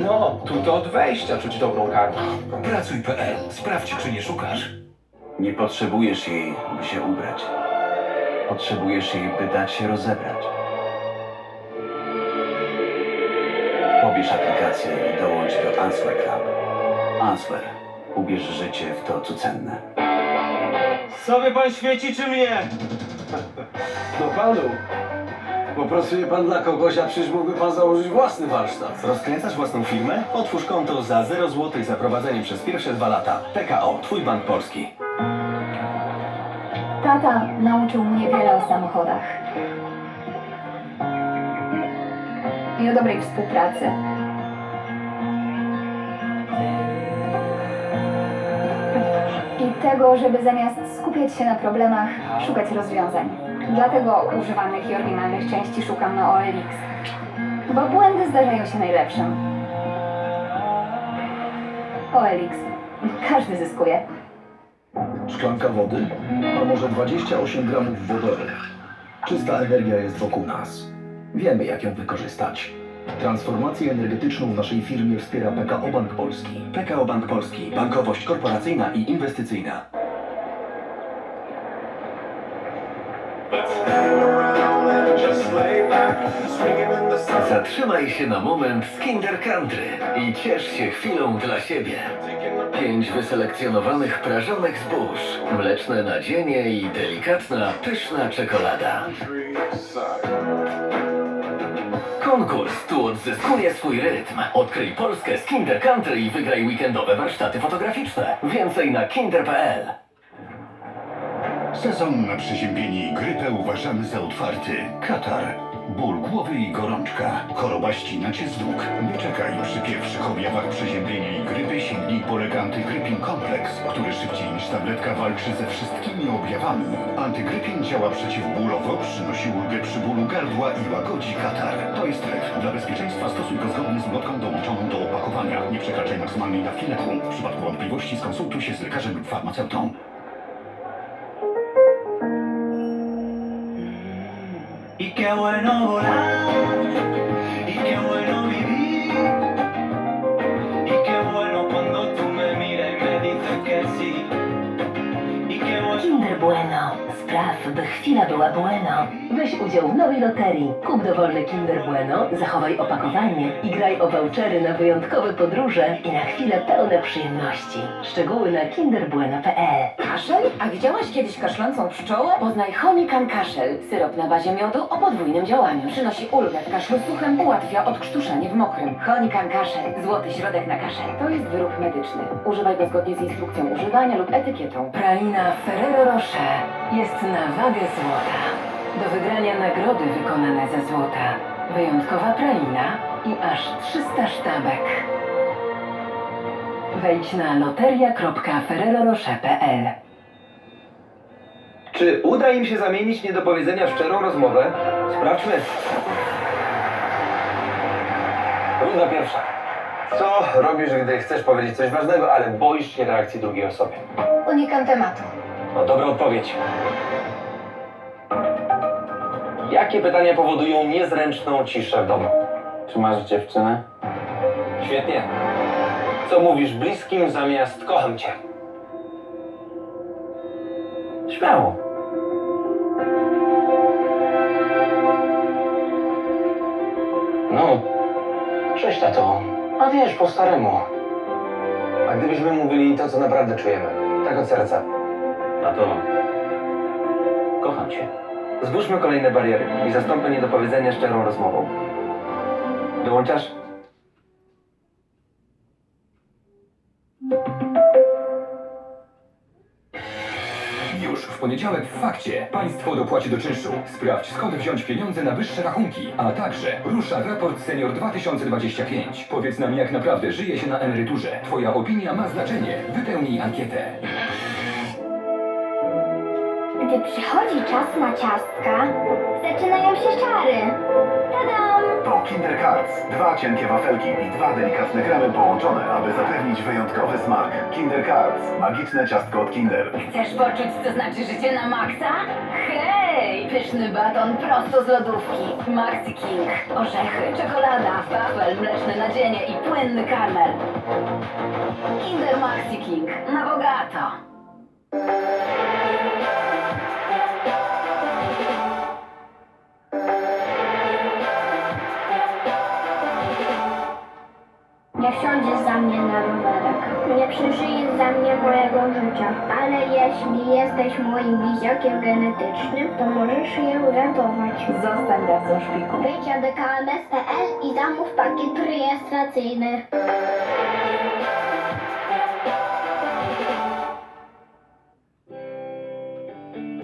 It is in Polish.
No, tu to od wejścia czuć dobrą kartę. Pracuj.pl. Sprawdź, czy nie szukasz. Nie potrzebujesz jej, by się ubrać. Potrzebujesz jej, by dać się rozebrać. Pobierz aplikację i dołącz do Answer Club. Answer. Ubierz życie w to, co cenne. Sobie pan świeci czy mnie? No panu, bo pracuje pan dla kogoś, a przecież mógłby pan założyć własny warsztat. Rozkręcasz własną firmę? Otwórz konto za 0 zł za prowadzenie przez pierwsze dwa lata. PKO, Twój Bank Polski. Tata nauczył mnie wiele o samochodach. I o dobrej współpracy. Tego, żeby zamiast skupiać się na problemach, szukać rozwiązań. Dlatego używanych i oryginalnych części szukam na OLX. Bo błędy zdarzają się najlepszym. OLX. Każdy zyskuje. Szklanka wody, a może 28 gramów wodoru. Czysta energia jest wokół nas. Wiemy, jak ją wykorzystać. Transformację energetyczną w naszej firmie wspiera PKO Bank Polski. PKO Bank Polski. Bankowość korporacyjna i inwestycyjna. Zatrzymaj się na moment w Kinder Country i ciesz się chwilą dla siebie. Pięć wyselekcjonowanych prażonych zbóż, mleczne nadzienie i delikatna, pyszna czekolada. Konkurs tu odzyskuje swój rytm. Odkryj Polskę z Kinder Country i wygraj weekendowe warsztaty fotograficzne. Więcej na kinder.pl Sezon na przeziębienie i grypę uważamy za otwarty. Katar. Ból głowy i gorączka. Choroba ścina cię z nóg. Nie czekaj przy pierwszych objawach przeziębienia i grypy sięgnij po lek Antygrypin Kompleks, który szybciej niż tabletka walczy ze wszystkimi objawami. Antygrypin działa przeciwbólowo, przynosi ulgę przy bólu gardła i łagodzi katar. To jest lek. Dla bezpieczeństwa stosuj go zgodnie z ulotką dołączoną do opakowania. Nie przekraczaj maksymalnej dawki leku. W przypadku wątpliwości skonsultuj się z lekarzem lub farmaceutą. Qué bueno volar, chwila była bueno. Weź udział w nowej loterii. Kup dowolny Kinder Bueno, zachowaj opakowanie i graj o vouchery na wyjątkowe podróże i na chwile pełne przyjemności. Szczegóły na kinderbueno.pl Kaszel? A widziałaś kiedyś kaszlącą pszczołę? Poznaj Honikan Kaszel. Syrop na bazie miodu o podwójnym działaniu. Przynosi ulgę w kaszlu suchym, ułatwia odkrztuszenie w mokrym. Honikan Kaszel. Złoty środek na kaszel. To jest wyrób medyczny. Używaj go zgodnie z instrukcją używania lub etykietą. Pralina Ferrero Rocher jest na wagę złota. Do wygrania nagrody wykonane ze złota. Wyjątkowa pralina i aż 300 sztabek. Wejdź na loteria.ferrerorocher.pl Czy uda im się zamienić niedopowiedzenia w szczerą rozmowę? Sprawdźmy. Runda pierwsza. Co robisz, gdy chcesz powiedzieć coś ważnego, ale boisz się reakcji drugiej osoby? Unikam tematu. No dobra odpowiedź. Jakie pytania powodują niezręczną ciszę w domu? Czy masz dziewczynę? Świetnie. Co mówisz bliskim zamiast kocham cię? Śmiało. Cześć tato. A wiesz, po staremu. A gdybyśmy mówili to, co naprawdę czujemy, tak od serca. Tato, kocham cię. Zbóżmy kolejne bariery i zastąpmy niedopowiedzenia szczerą rozmową. Dołączasz? Poniedziałek w fakcie państwo dopłaci do czynszu. Sprawdź skąd wziąć pieniądze na wyższe rachunki, a także rusza raport Senior 2025. Powiedz nam jak naprawdę żyje się na emeryturze. Twoja opinia ma znaczenie. Wypełnij ankietę. Gdy przychodzi czas na ciastka, zaczynają się czary. Tadam! Kinder Cards. Dwa cienkie wafelki i dwa delikatne kremy połączone, aby zapewnić wyjątkowy smak. Kinder Cards. Magiczne ciastko od Kinder. Chcesz poczuć, co znaczy życie na maksa? Hej! Pyszny baton prosto z lodówki. Maxi King. Orzechy, czekolada, wafel, mleczne nadzienie i płynny karmel. Kinder Maxi King. Na bogato. Nie przeżyjesz za mnie mojego życia. Ale jeśli jesteś moim bliźniakiem genetycznym, to możesz je uratować. Zostań dawcą szpiku. Wejdź na DKMS.pl i zamów pakiet rejestracyjny.